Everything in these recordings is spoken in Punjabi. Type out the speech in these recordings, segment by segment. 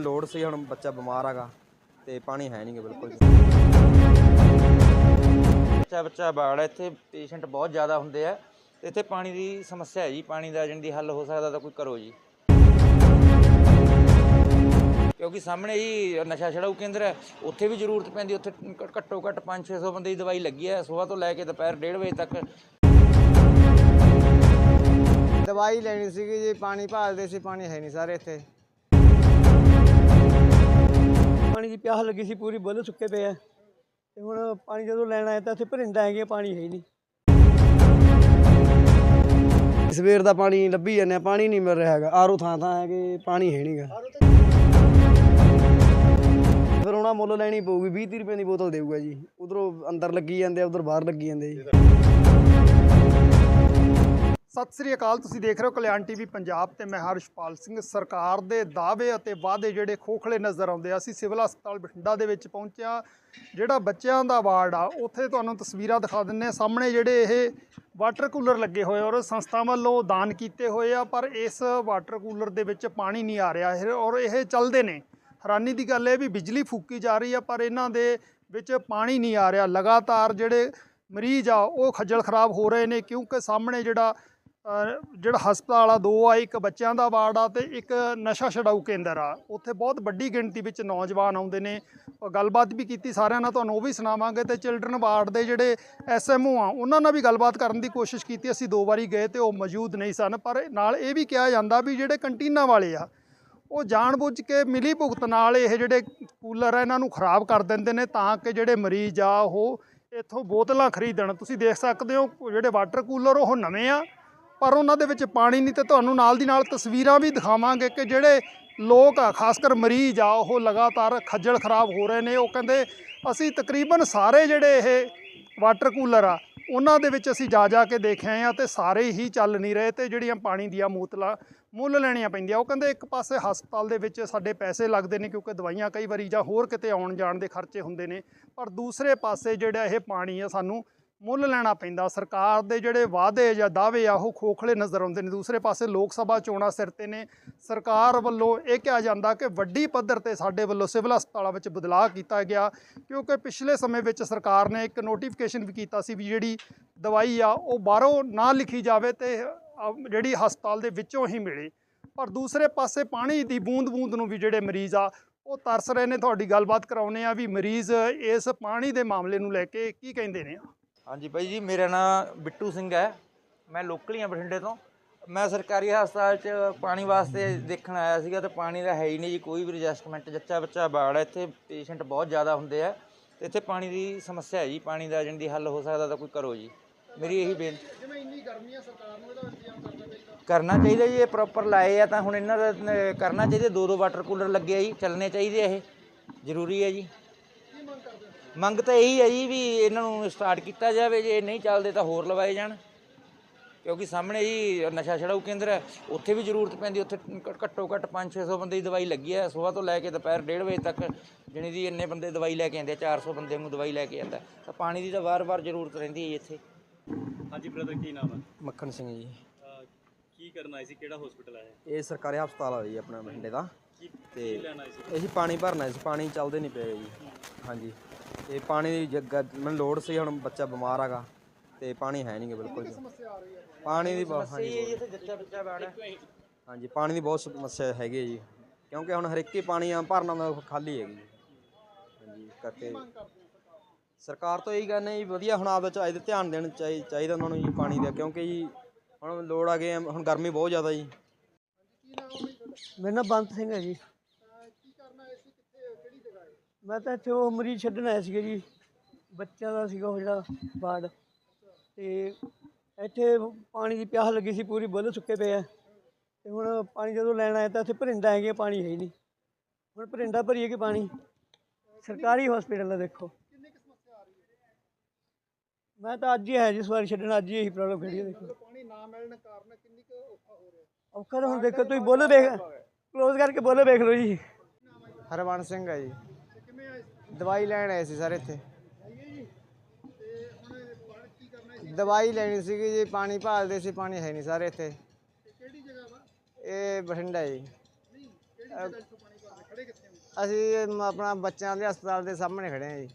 ਲੋੜ ਸੀ, ਹੁਣ ਬੱਚਾ ਬਿਮਾਰ ਹੈਗਾ ਤੇ ਪਾਣੀ ਹੈ ਨਹੀਂਗਾ ਬਿਲਕੁਲ ਬੱਚਾ ਬੱਚਾ ਬਾੜ ਇੱਥੇ ਪੇਸ਼ੈਂਟ ਬਹੁਤ ਜ਼ਿਆਦਾ ਹੁੰਦੇ ਆ। ਤੇ ਇੱਥੇ ਪਾਣੀ ਦੀ ਸਮੱਸਿਆ ਹੈ ਜੀ, ਪਾਣੀ ਦਾ ਜਣ ਦੀ ਹੱਲ ਹੋ ਸਕਦਾ ਤਾਂ ਕੋਈ ਕਰੋ ਜੀ। ਕਿਉਂਕਿ ਸਾਹਮਣੇ ਹੀ ਨਸ਼ਾ ਛੜਾਊ ਕੇਂਦਰ ਹੈ, ਉੱਥੇ ਵੀ ਜ਼ਰੂਰਤ ਪੈਂਦੀ, ਉੱਥੇ ਘੱਟੋ ਘੱਟ 5-600 ਬੰਦੇ ਦੀ ਦਵਾਈ ਲੱਗੀ ਹੈ, ਸਵੇਰ ਤੋਂ ਲੈ ਕੇ ਦੁਪਹਿਰ 1:30 ਵਜੇ ਤੱਕ। ਦਵਾਈ ਲੈਣੀ ਸੀਗੀ ਜੀ, ਪਾਣੀ ਭਾਲਦੇ ਸੀ, ਪਾਣੀ ਹੈ ਨਹੀਂ ਸਾਰੇ ਇੱਥੇ। ਪਾਣੀ ਦੀ ਪਿਆਸ ਲੱਗੀ ਸੀ, ਪੂਰੀ ਬੁੱਲ ਸੁੱਕੇ ਪਏ ਆ। ਤੇ ਹੁਣ ਪਾਣੀ ਜਦੋਂ ਲੈਣ ਆਇਆ ਤਾਂ ਇੱਥੇ ਭਰਿੰਡਾ ਹੈਗੇ ਪਾਣੀ ਹੈ ਹੀ ਨਹੀਂ। ਸਵੇਰ ਦਾ ਪਾਣੀ ਲੱਭੀ ਜਾਂਦੇ ਆ, ਪਾਣੀ ਨਹੀਂ ਮਿਲ ਰਿਹਾ ਹੈਗਾ। ਆਰੋ ਥਾਂ ਥਾਂ ਹੈਗੇ ਪਾਣੀ ਹੈ ਨਹੀਂਗਾ ਫਿਰ ਉਹਨਾਂ ਮੁੱਲ ਲੈਣੀ ਪਊਗੀ 20 30 ਰੁਪਏ ਦੀ ਬੋਤਲ ਦੇਊਗਾ ਜੀ। ਉਧਰੋਂ ਅੰਦਰ ਲੱਗੀ ਜਾਂਦੇ ਆ, ਉਧਰ ਬਾਹਰ ਲੱਗੀ ਜਾਂਦੇ ਜੀ। ਸਤਿ ਸ੍ਰੀ ਅਕਾਲ, ਤੁਸੀਂ ਦੇਖ ਰਹੇ ਹੋ ਕਲਿਆਣ ਟੀਵੀ ਪੰਜਾਬ ਤੇ ਮੈਂ ਹਰਸ਼ਪਾਲ ਸਿੰਘ। ਸਰਕਾਰ ਦੇ ਦਾਅਵੇ ਅਤੇ ਵਾਅਦੇ ਜਿਹੜੇ ਖੋਖਲੇ ਨਜ਼ਰ ਆਉਂਦੇ ਆ। ਅਸੀਂ ਸਿਵਲ ਹਸਪਤਾਲ ਬਠਿੰਡਾ ਦੇ ਵਿੱਚ ਪਹੁੰਚਿਆ। ਜਿਹੜਾ ਬੱਚਿਆਂ ਦਾ ਵਾਰਡ ਆ, ਉੱਥੇ ਤੁਹਾਨੂੰ ਤਸਵੀਰਾਂ ਦਿਖਾ ਦਿੰਨੇ ਆ ਸਾਹਮਣੇ ਜਿਹੜੇ ਇਹ ਵਾਟਰ ਕੂਲਰ ਲੱਗੇ ਹੋਏ ਔਰ ਸੰਸਥਾ ਵੱਲੋਂ ਦਾਨ ਕੀਤੇ ਹੋਏ ਆ, ਪਰ ਇਸ ਵਾਟਰ ਕੂਲਰ ਦੇ ਵਿੱਚ ਪਾਣੀ ਨਹੀਂ ਆ ਰਿਹਾ ਹੈ ਔਰ ਇਹ ਚੱਲਦੇ ਨੇ। ਹੈਰਾਨੀ ਦੀ ਗੱਲ ਇਹ ਵੀ ਬਿਜਲੀ ਫੂਕੀ ਜਾ ਰਹੀ ਆ, ਪਰ ਇਹਨਾਂ ਦੇ ਵਿੱਚ ਪਾਣੀ ਨਹੀਂ ਆ ਰਿਹਾ। ਲਗਾਤਾਰ ਜਿਹੜੇ ਮਰੀਜ਼ ਆ, ਉਹ ਖੱਜਲ ਖਰਾਬ ਹੋ ਰਹੇ ਨੇ, ਕਿਉਂਕਿ ਸਾਹਮਣੇ ਜਿਹੜਾ ਜਿਹੜਾ ਹਸਪਤਾਲ ਆ ਦੋ ਆ, ਇੱਕ ਬੱਚਿਆਂ ਦਾ ਵਾਰਡ ਆ ਤੇ ਇੱਕ ਨਸ਼ਾ ਛਡਾਊ ਕੇਂਦਰ ਆ। ਉੱਥੇ ਬਹੁਤ ਵੱਡੀ ਗਿਣਤੀ ਵਿੱਚ ਨੌਜਵਾਨ ਆਉਂਦੇ ਨੇ। ਗੱਲਬਾਤ ਵੀ ਕੀਤੀ ਸਾਰਿਆਂ ਨਾਲ, ਤੁਹਾਨੂੰ ਉਹ ਵੀ ਸੁਣਾਵਾਂਗੇ ਤੇ ਚਿਲਡਰਨ ਵਾਰਡ ਦੇ ਜਿਹੜੇ ਐਸਐਮਓ ਆ, ਉਹਨਾਂ ਨਾਲ ਵੀ ਗੱਲਬਾਤ ਕਰਨ ਦੀ ਕੋਸ਼ਿਸ਼ ਕੀਤੀ, ਅਸੀਂ ਦੋ ਵਾਰੀ ਗਏ ਤੇ ਉਹ ਮੌਜੂਦ ਨਹੀਂ ਸਨ। ਪਰ ਨਾਲ ਇਹ ਵੀ ਕਿਹਾ ਜਾਂਦਾ ਵੀ ਜਿਹੜੇ ਕੰਟੀਨਾਂ ਵਾਲੇ ਆ, ਉਹ ਜਾਣਬੁੱਝ ਕੇ ਮਿਲੀ ਭੁਗਤ ਨਾਲ ਇਹ ਜਿਹੜੇ ਕੂਲਰ ਆ, ਇਹਨਾਂ ਨੂੰ ਖਰਾਬ ਕਰ ਦਿੰਦੇ ਨੇ ਤਾਂ ਕਿ ਜਿਹੜੇ ਮਰੀਜ਼ ਆ, ਉਹ ਇੱਥੋਂ ਬੋਤਲਾਂ ਖਰੀਦਣ। ਤੁਸੀਂ ਦੇਖ ਸਕਦੇ ਹੋ ਜਿਹੜੇ ਵਾਟਰ ਕੂਲਰ, ਉਹ ਨਵੇਂ ਆ ਪਰ ਉਹਨਾਂ ਦੇ ਵਿੱਚ ਪਾਣੀ ਨਹੀਂ ਤੇ ਤੁਹਾਨੂੰ ਨਾਲ ਦੀ ਨਾਲ ਤਸਵੀਰਾਂ ਵੀ ਦਿਖਾਵਾਂਗੇ ਕਿ ਜਿਹੜੇ ਲੋਕ ਆ, ਖਾਸ ਕਰ ਮਰੀਜ਼ ਆ, ਉਹ ਲਗਾਤਾਰ ਖੱਜਲ ਖਰਾਬ ਹੋ ਰਹੇ ਨੇ। ਉਹ ਕਹਿੰਦੇ ਅਸੀਂ ਤਕਰੀਬਨ ਸਾਰੇ ਜਿਹੜੇ ਇਹ ਵਾਟਰ ਕੂਲਰ ਆ, ਉਹਨਾਂ ਦੇ ਵਿੱਚ ਅਸੀਂ ਜਾ ਜਾ ਕੇ ਦੇਖਿਆ ਆ ਤੇ ਸਾਰੇ ਹੀ ਚੱਲ ਨਹੀਂ ਰਹੇ ਤੇ ਜਿਹੜੀਆਂ ਪਾਣੀ ਦੀਆਂ ਮੋਤਲਾਂ ਮੁੱਲ ਲੈਣੀਆਂ ਪੈਂਦੀਆਂ। ਉਹ ਕਹਿੰਦੇ ਇੱਕ ਪਾਸੇ ਹਸਪਤਾਲ ਦੇ ਵਿੱਚ ਸਾਡੇ ਪੈਸੇ ਲੱਗਦੇ ਨੇ ਕਿਉਂਕਿ ਦਵਾਈਆਂ ਕਈ ਵਾਰੀ ਜਾਂ ਹੋਰ ਕਿਤੇ ਆਉਣ ਜਾਣ ਦੇ ਖਰਚੇ ਹੁੰਦੇ ਨੇ, ਪਰ ਦੂਸਰੇ ਪਾਸੇ ਜਿਹੜਾ ਇਹ ਪਾਣੀ ਆ ਸਾਨੂੰ ਮੁੱਲ ਲੈਣਾ ਪੈਂਦਾ। ਸਰਕਾਰ ਦੇ ਜਿਹੜੇ ਵਾਅਦੇ ਜਾਂ ਦਾਅਵੇ ਆ, ਉਹ ਖੋਖਲੇ ਨਜ਼ਰ ਆਉਂਦੇ ਨੇ। ਦੂਸਰੇ ਪਾਸੇ ਲੋਕ ਸਭਾ ਚੋਣਾਂ ਸਿਰ ਤੇ ਨੇ। ਸਰਕਾਰ ਵੱਲੋਂ ਇਹ ਕਿਹਾ ਜਾਂਦਾ ਕਿ ਵੱਡੀ ਪੱਧਰ ਤੇ ਸਾਡੇ ਵੱਲੋਂ ਸਿਵਲ ਹਸਪਤਾਲਾਂ ਵਿੱਚ ਬਦਲਾਅ ਕੀਤਾ ਗਿਆ। ਕਿਉਂਕਿ ਪਿਛਲੇ ਸਮੇਂ ਵਿੱਚ ਸਰਕਾਰ ਨੇ ਇੱਕ ਨੋਟੀਫਿਕੇਸ਼ਨ ਵੀ ਕੀਤਾ ਸੀ ਵੀ ਜਿਹੜੀ ਦਵਾਈ ਆ, ਉਹ ਬਾਹਰੋਂ ਨਾ ਲਿਖੀ ਜਾਵੇ ਤੇ ਜਿਹੜੀ ਹਸਪਤਾਲ ਦੇ ਵਿੱਚੋਂ ਹੀ ਮਿਲੇ। ਪਰ ਦੂਸਰੇ ਪਾਸੇ ਪਾਣੀ ਦੀ ਬੂੰਦ-ਬੂੰਦ ਨੂੰ ਵੀ ਜਿਹੜੇ ਮਰੀਜ਼ ਆ, ਉਹ ਤਰਸ ਰਹੇ ਨੇ। ਤੁਹਾਡੀ ਗੱਲਬਾਤ ਕਰਾਉਨੇ ਆ ਵੀ ਮਰੀਜ਼ ਇਸ ਪਾਣੀ ਦੇ ਮਾਮਲੇ ਨੂੰ ਲੈ ਕੇ ਕੀ ਕਹਿੰਦੇ ਨੇ। ਹਾਂਜੀ ਭਾਈ ਜੀ, ਮੇਰਾ ਨਾਮ ਬਿੱਟੂ ਸਿੰਘ ਹੈ। ਮੈਂ ਲੋਕਲੀ ਹਾਂ ਬਠਿੰਡੇ ਤੋਂ। ਮੈਂ ਸਰਕਾਰੀ ਹਸਪਤਾਲ 'ਚ ਪਾਣੀ ਵਾਸਤੇ ਦੇਖਣ ਆਇਆ ਸੀਗਾ ਤੇ ਪਾਣੀ ਦਾ ਹੈ ਹੀ ਨਹੀਂ ਜੀ, ਕੋਈ ਵੀ ਐਡਜਸਟਮੈਂਟ ਜੱਚਾ ਬੱਚਾ ਬਾੜ ਹੈ, ਇੱਥੇ ਪੇਸ਼ੈਂਟ ਬਹੁਤ ਜ਼ਿਆਦਾ ਹੁੰਦੇ ਆ। ਤੇ ਇੱਥੇ ਪਾਣੀ ਦੀ ਸਮੱਸਿਆ ਹੈ ਜੀ, ਪਾਣੀ ਦਾ ਜਣ ਦੀ ਹੱਲ ਹੋ ਸਕਦਾ ਤਾਂ ਕੋਈ ਕਰੋ ਜੀ। ਮੇਰੀ ਇਹੀ ਬੇਨਤੀ ਜਿਵੇਂ ਇੰਨੀ ਗਰਮੀ ਆ ਸਰਕਾਰ ਨੂੰ ਇਹਦਾ ਇੰਤਜ਼ਾਮ ਕਰਨਾ ਚਾਹੀਦਾ ਕਰਨਾ ਚਾਹੀਦਾ ਜੀ, ਇਹ ਪ੍ਰੋਪਰ ਲਾਏ ਆ ਤਾਂ ਹੁਣ ਇਹਨਾਂ ਦਾ ਕਰਨਾ ਚਾਹੀਦਾ ਦੋ ਦੋ ਵਾਟਰ ਕੂਲਰ ਲੱਗੇ ਆ ਜੀ, ਚੱਲਣੇ ਚਾਹੀਦੇ ਇਹ। ਜ਼ਰੂਰੀ ਹੈ ਜੀ। ਮੰਗ ਤਾਂ ਇਹੀ ਹੈ ਜੀ ਵੀ ਇਹਨਾਂ ਨੂੰ ਸਟਾਰਟ ਕੀਤਾ ਜਾਵੇ ਜੇ ਨਹੀਂ ਚੱਲਦੇ ਤਾਂ ਹੋਰ ਲਵਾਏ ਜਾਣ। ਕਿਉਂਕਿ ਸਾਹਮਣੇ ਜੀ ਨਸ਼ਾ ਛਡਾਊ ਕੇਂਦਰ ਹੈ ਉੱਥੇ ਵੀ ਜ਼ਰੂਰਤ ਪੈਂਦੀ ਉੱਥੇ ਘੱਟੋ ਘੱਟ 5-600 ਬੰਦੇ ਦੀ ਦਵਾਈ ਲੱਗੀ ਹੈ। ਸਵੇਰ ਤੋਂ ਲੈ ਕੇ ਦੁਪਹਿਰ 1:30 ਵਜੇ ਤੱਕ ਜਣੀ ਦੀ ਇੰਨੇ ਬੰਦੇ ਦਵਾਈ ਲੈ ਕੇ ਆਉਂਦੇ ਆ 400 ਬੰਦੇ ਨੂੰ ਦਵਾਈ ਲੈ ਕੇ ਆਉਂਦਾ। ਤਾਂ ਪਾਣੀ ਦੀ ਤਾਂ ਵਾਰ-ਵਾਰ ਜ਼ਰੂਰਤ ਰਹਿੰਦੀ ਹੈ ਇੱਥੇ। ਹਾਂਜੀ ਬ੍ਰਦਰ ਕੀ ਨਾਮ ਹੈ? ਮੱਖਣ ਸਿੰਘ ਜੀ। ਕੀ ਕਰਨ ਆਏ ਸੀ? ਕਿਹੜਾ ਹਸਪੀਟਲ ਆਏ? ਇਹ ਸਰਕਾਰੀ ਹਸਪਤਾਲ ਆ ਜੀ ਆਪਣਾ ਬਠਿੰਡੇ ਦਾ। ਤੇ ਅਸੀਂ ਪਾਣੀ ਭਰਨਾ ਸੀ ਪਾਣੀ ਚੱਲਦੇ ਨਹੀਂ ਪਏ ਜੀ। ਹਾਂਜੀ। ਤੇ ਪਾਣੀ ਦੀ ਜੱਗਾ ਮੈਨੂੰ ਲੋੜ ਸੀ ਹੁਣ ਬੱਚਾ ਬਿਮਾਰ ਹੈਗਾ ਤੇ ਪਾਣੀ ਹੈ ਨਹੀਂਗਾ ਬਿਲਕੁਲ ਜੀ। ਪਾਣੀ ਦੀ ਬਹੁਤ ਹਾਂਜੀ। ਇੱਥੇ ਜੱਚਾ ਬੱਚਾ ਹਾਂਜੀ ਪਾਣੀ ਦੀ ਬਹੁਤ ਸਮੱਸਿਆ ਹੈਗੀ ਹੈ ਜੀ। ਕਿਉਂਕਿ ਹੁਣ ਹਰ ਇੱਕ ਹੀ ਪਾਣੀ ਆ ਭਰਨਾ ਦਾ ਖਾਲੀ ਹੈਗੀ ਜੀ। ਹਾਂਜੀ ਇਸ ਕਰਕੇ ਸਰਕਾਰ ਤੋਂ ਇਹੀ ਕਹਿੰਦੇ ਜੀ ਵਧੀਆ ਹੁਣ ਆਪਦਾ ਚਾਹੀਦਾ ਧਿਆਨ ਦੇਣ ਚਾਹੀ- ਚਾਹੀਦਾ ਉਹਨਾਂ ਨੂੰ ਜੀ ਪਾਣੀ ਦਾ ਕਿਉਂਕਿ ਜੀ ਹੁਣ ਲੋੜ ਆ ਗਏ ਹੁਣ ਗਰਮੀ ਬਹੁਤ ਜ਼ਿਆਦਾ ਜੀ। ਮੇਰਾ ਨਾਮ ਬੰਤ ਸਿੰਘ ਹੈ ਜੀ। ਮੈਂ ਤਾਂ ਇੱਥੇ ਉਹ ਮਰੀਜ਼ ਛੱਡਣ ਆਇਆ ਸੀਗਾ ਜੀ ਬੱਚਿਆਂ ਦਾ ਸੀਗਾ ਉਹ ਜਿਹੜਾ ਵਾਰਡ। ਤੇ ਇੱਥੇ ਪਾਣੀ ਦੀ ਪਿਆਸ ਲੱਗੀ ਸੀ ਪੂਰੀ ਬੁੱਲ ਸੁੱਕੇ ਪਏ ਆ। ਤੇ ਹੁਣ ਪਾਣੀ ਜਦੋਂ ਲੈਣ ਆਇਆ ਤਾਂ ਇੱਥੇ ਭਰਿੰਡਾ ਹੈਗੇ ਪਾਣੀ ਹੈ ਹੀ ਨਹੀਂ। ਹੁਣ ਭਰਿੰਡਾ ਭਰੀਏ ਕਿ ਪਾਣੀ? ਸਰਕਾਰੀ ਹਸਪੀਟਲ ਦਾ ਦੇਖੋ। ਮੈਂ ਤਾਂ ਅੱਜ ਹੀ ਆਇਆ ਜੀ ਸਵਾਰੀ ਛੱਡਣ ਅੱਜ ਹੀ ਇਹੀ ਪ੍ਰੋਬਲਮ ਖੜੀ ਹੈ ਦੇਖੋ। ਪਾਣੀ ਨਾ ਮਿਲਣ ਕਾਰਨ ਕਿੰਨੀ ਕੁ ਔਖਾ ਹੋ ਰਿਹਾ? ਔਖਾ ਤਾਂ ਹੁਣ ਦੇਖੋ ਤੁਸੀਂ ਬੋਲੋ ਦੇਖ ਕਲੋਜ਼ ਕਰਕੇ ਬੋਲੋ ਵੇਖ ਲਓ ਜੀ। ਹਰਵੰਤ ਸਿੰਘ ਹੈ ਜੀ? ਦਵਾਈ ਲੈਣ ਆਏ ਸੀ ਸਰ ਇੱਥੇ। ਦਵਾਈ ਲੈਣੀ ਸੀਗੀ ਜੀ ਪਾਣੀ ਭਾਲਦੇ ਸੀ ਪਾਣੀ ਹੈ ਨਹੀਂ ਸਾਰੇ ਇੱਥੇ। ਤੇ ਕਿਹੜੀ ਜਗ੍ਹਾ ਵਾ ਇਹ ਬਠਿੰਡਾ ਜੀ। ਨਹੀਂ ਕਿਹੜੀ ਜਗ੍ਹਾ ਇੱਥੋਂ ਪਾਣੀ ਭਰਨਾ ਖੜੇ ਕਿੱਥੇ ਅਸੀਂ ਆਪਣਾ ਬੱਚਿਆਂ ਦੇ ਹਸਪਤਾਲ ਦੇ ਸਾਹਮਣੇ ਖੜੇ ਹਾਂ ਜੀ।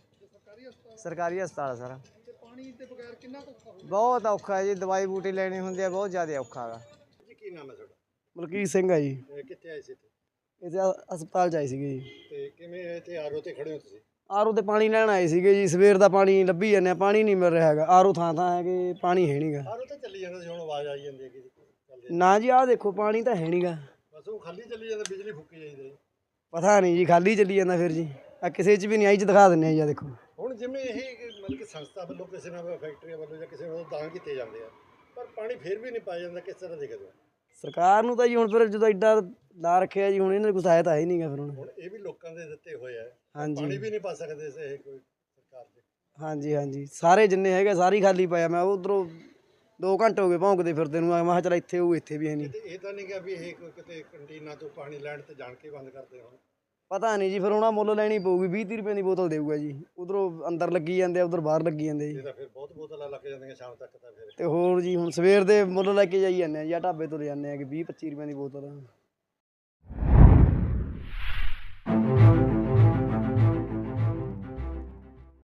ਸਰਕਾਰੀ ਹਸਪਤਾਲ ਆ ਸਾਰਾ। ਤੇ ਪਾਣੀ ਦੇ ਬਗੈਰ ਕਿੰਨਾ ਕੁ ਔਖਾ ਹੁੰਦਾ ਬਹੁਤ ਔਖਾ ਹੈ ਜੀ ਦਵਾਈ ਬੂਟੀ ਲੈਣੀ ਹੁੰਦੀ ਹੈ ਬਹੁਤ ਜ਼ਿਆਦਾ ਔਖਾ ਹੈਗਾ ਜੀ ਕੀ ਨਾਮ ਹੈ ਤੁਹਾਡਾ? ਮਲਕੀਤ ਸਿੰਘ ਆ ਜੀ। ਕਿੱਥੇ ਆਏ ਸੀ ਇੱਥੇ? ਹਸਪਤਾਲ ਚ ਆਏ ਸੀਗੇ ਜੀ। ਤੇ ਕਿਵੇਂ ਇੱਥੇ ਆਰਓ ਤੇ ਖੜੇ ਹੋ ਤੁਸੀਂ? ਆਰਓ ਤੇ ਪਾਣੀ ਲੈਣ ਆਏ ਸੀਗੇ ਜੀ। ਸਵੇਰ ਦਾ ਪਾਣੀ ਲੱਭੀ ਜਾਂਦੇ ਆ ਪਾਣੀ ਨਹੀਂ ਮਿਲ ਰਿਹਾ ਹੈਗਾ। ਆਰਓ ਥਾਂ ਥਾਂ ਹੈਗੇ ਪਾਣੀ ਹੈ ਨਹੀਂਗਾ ਆਰਓ ਤਾਂ ਚੱਲੀ ਜਾਂਦਾ ਸੀ ਹੁਣ ਆਵਾਜ਼ ਆਈ ਜਾਂਦੀ ਹੈ ਕਿ ਨਾ ਜੀ ਆਹ ਦੇਖੋ ਪਾਣੀ ਤਾਂ ਹੈ ਨਹੀਂਗਾ ਬਸ ਉਹ ਖਾਲੀ ਚੱਲੀ ਜਾਂਦਾ ਬਿਜਲੀ ਫੁੱਕੀ ਜਾਂਦੀ। ਹੈ ਪਤਾ ਨਹੀਂ ਜੀ ਖਾਲੀ ਚੱਲੀ ਜਾਂਦਾ ਫਿਰ ਜੀ। ਆ ਕਿਸੇ ਚ ਵੀ ਨਹੀਂ ਆਈ ਚ ਦਿਖਾ ਦਿੰਨੇ ਆ ਜੀ ਆਹ ਦੇਖੋ। ਹੁਣ ਜਿਵੇਂ ਇਹ ਕਿ ਮਤਲਬ ਕਿ ਸੰਸਥਾ ਵੱਲੋਂ ਕਿਸੇ ਨਾਲ ਫੈਕਟਰੀਆਂ ਵੱਲੋਂ ਜਾਂ ਕਿਸੇ ਵੱਲੋਂ ਦਾਨ ਕੀਤੇ ਜਾਂਦੇ ਆ ਪਰ ਪਾਣੀ ਫੇਰ ਵੀ ਨਹੀਂ ਪਾਇਆ ਜਾਂਦਾ ਕਿਸ ਤਰ੍ਹਾਂ ਦੇਖਦੇ ਹੋ? ਸਰਕਾਰ ਨੂੰ ਤਾਂ ਜੀ ਹੁਣ ਫਿਰ ਜਦੋਂ ਐਡਾ ਲਾ ਰੱਖਿਆ ਜੀ ਹੁਣ ਇਹਨਾਂ ਨੂੰ ਆਇਆ ਤਾਂ ਹੈ ਨਹੀਂਗਾ ਫਿਰ ਹੁਣ। ਹੁਣ ਇਹ ਵੀ ਲੋਕਾਂ ਦੇ ਦਿੱਤੇ ਹੋਏ ਆ। ਹਾਂਜੀ। ਪਾਣੀ ਵੀ ਨਹੀਂ ਪਾ ਸਕਦੇ ਇਸ ਇਹ ਕੋਈ ਸਰਕਾਰ ਦੇ। ਹਾਂਜੀ ਹਾਂਜੀ। ਸਾਰੇ ਜਿੰਨੇ ਹੈਗੇ ਸਾਰੇ ਹੀ ਖਾਲੀ ਪਾਇਆ ਮੈਂ ਉਧਰੋਂ 2 ਘੰਟੇ ਹੋ ਗਏ ਭੌਂਕਦੇ ਫਿਰਦੇ ਨੂੰ ਮੈਂ ਕਿਹਾ ਚੱਲ ਇੱਥੇ ਉਹ ਇੱਥੇ ਵੀ ਹੈ ਨਹੀਂ। ਤੇ ਇਹ ਤਾਂ ਨਹੀਂ ਗਿਆ ਵੀ ਇਹ ਕੋਈ ਕਿਤੇ ਕੰਟੀਨਾਂ ਤੋਂ ਪਾਣੀ ਲੈਣ ਤੇ ਜਾਣ ਕੇ ਬੰਦ ਕਰਦੇ ਹੋਣ। ਪਤਾ ਨਹੀਂ ਜੀ ਫਿਰ ਉਹਨਾਂ ਮੁੱਲ ਲੈਣੀ ਪਊਗੀ 20 30 ਰੁਪਏ ਦੀ ਬੋਤਲ ਦੇਊਗਾ ਜੀ। ਉਧਰੋਂ ਅੰਦਰ ਲੱਗੀ ਜਾਂਦੇ ਆ ਉਧਰ ਬਾਹਰ ਲੱਗੀ ਜਾਂਦੇ ਜੀ। ਇਹ ਤਾਂ ਫਿਰ ਬਹੁਤ ਬੋਤਲਾਂ ਲੱਗ ਜਾਂਦੀਆਂ ਸ਼ਾਮ ਤੱਕ ਤਾਂ ਫਿਰ। ਤੇ ਹੋਰ ਜੀ ਹੁਣ ਸਵੇਰ ਦੇ ਮੁੱਲ ਲੈ ਕੇ ਜਾਈ ਜਾਂਦੇ ਆ ਜਾਂ ਢਾਬੇ ਤੋਂ ਲੈ ਜਾਂਦੇ ਆ ਕਿ 20 25 ਰੁਪਏ ਦੀ ਬੋਤਲ।